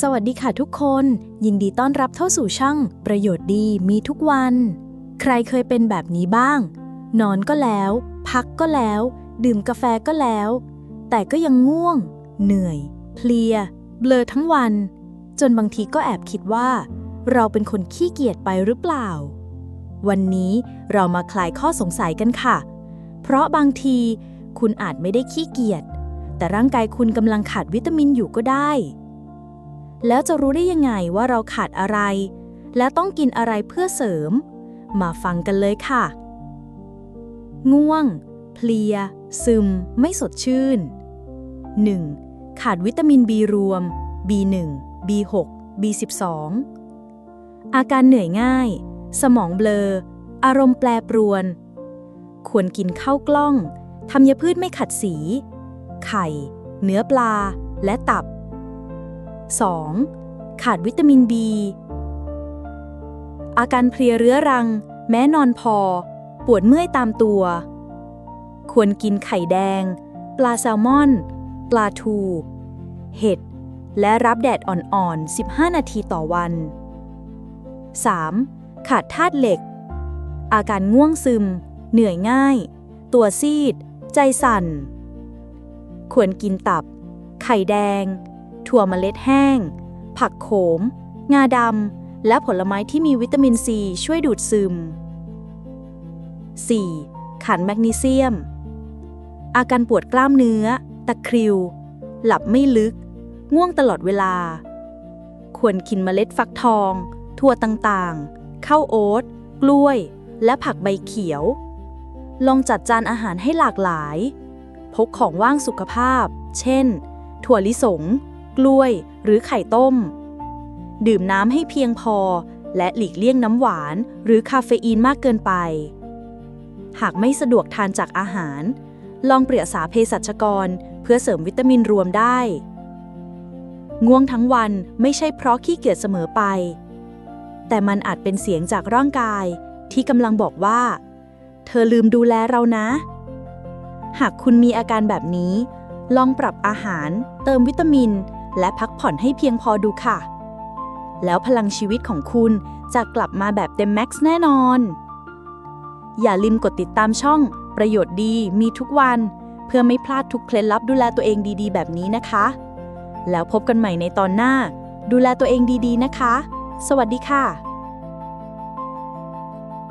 สวัสดีค่ะทุกคน ยินดีต้อนรับเข้าสู่ช่อง ประโยชน์ดีมีทุกวัน ใครเคยเป็นแบบนี้บ้าง นอนก็แล้ว พักก็แล้ว ดื่มกาแฟก็แล้ว แต่ก็ยังง่วง เหนื่อย เพลีย เบลอทั้งวัน จนบางทีก็แอบคิดว่า เราเป็นคนขี้เกียจไปหรือเปล่า วันนี้เรามาคลายข้อสงสัยกันค่ะ เพราะบางทีคุณอาจไม่ได้ขี้เกียจแต่ร่างกายคุณกำลังขาดวิตามินอยู่ก็ได้ แล้วจะรู้ได้ยังไงว่าเราขาดอะไร และต้องกินอะไรเพื่อเสริม มาฟังกันเลยค่ะ ง่วง เพลีย ซึม ไม่สดชื่น 1. ขาดวิตามิน B รวม B1 B6 B12 อาการเหนื่อยง่าย สมองเบลอ อารมณ์แปรปรวน ควรกินข้าวกล้องธัญพืชไม่ขัดสี ไข่ เนื้อปลา และตับ 2. ขาดวิตามิน B อาการเพลียเรื้อรัง แม้นอนพอ ปวดเมื่อยตามตัว ควรกินไข่แดง ปลาแซลมอน ปลาทู เห็ด และรับแดดอ่อนๆ 15 นาทีต่อวัน 3. ขาดธาตุเหล็ก อาการง่วงซึม เหนื่อยง่าย ตัวซีด ใจสั่น ควรกินตับ ไข่แดง ถั่วเมล็ดแห้ง ผักโขม งาดำ และผลไม้ที่มีวิตามินซีช่วยดูดซึม 4. ขันแมกนีเซียม อาการปวดกล้ามเนื้อ ตะคริว หลับไม่ลึก ง่วงตลอดเวลา ควรกินเมล็ดฟักทอง ถั่วต่างๆ ข้าวโอ๊ต กล้วย และผักใบเขียว ลองจัดจานอาหารให้หลากหลาย พกของว่างสุขภาพ เช่น ถั่วลิสง กล้วย หรือไข่ต้ม ดื่มน้ำให้เพียงพอ และหลีกเลี่ยงน้ำหวาน หรือคาเฟอีนมากเกินไป หากไม่สะดวกทานจากอาหาร ลองเปรึกษาเภสัชกร เพื่อเสริมวิตามินรวมได้ ง่วงทั้งวันไม่ใช่เพราะขี้เกียจเสมอไป แต่มันอาจเป็นเสียงจากร่างกาย ที่กำลังบอกว่า เธอลืมดูแลเรานะ หากคุณมีอาการแบบนี้ลองปรับอาหาร เติมวิตามิน และพักผ่อนให้เพียงพอดูค่ะ แล้วพลังชีวิตของคุณจะกลับมาแบบเต็มแม็กซ์แน่นอน อย่าลืมกดติดตามช่อง ประโยชน์ดีมีทุกวัน เพื่อไม่พลาดทุกเคล็ดลับดูแลตัวเองดีๆ แบบนี้นะคะ แล้วพบกันใหม่ในตอนหน้า ดูแลตัวเองดีๆนะคะ สวัสดีค่ะ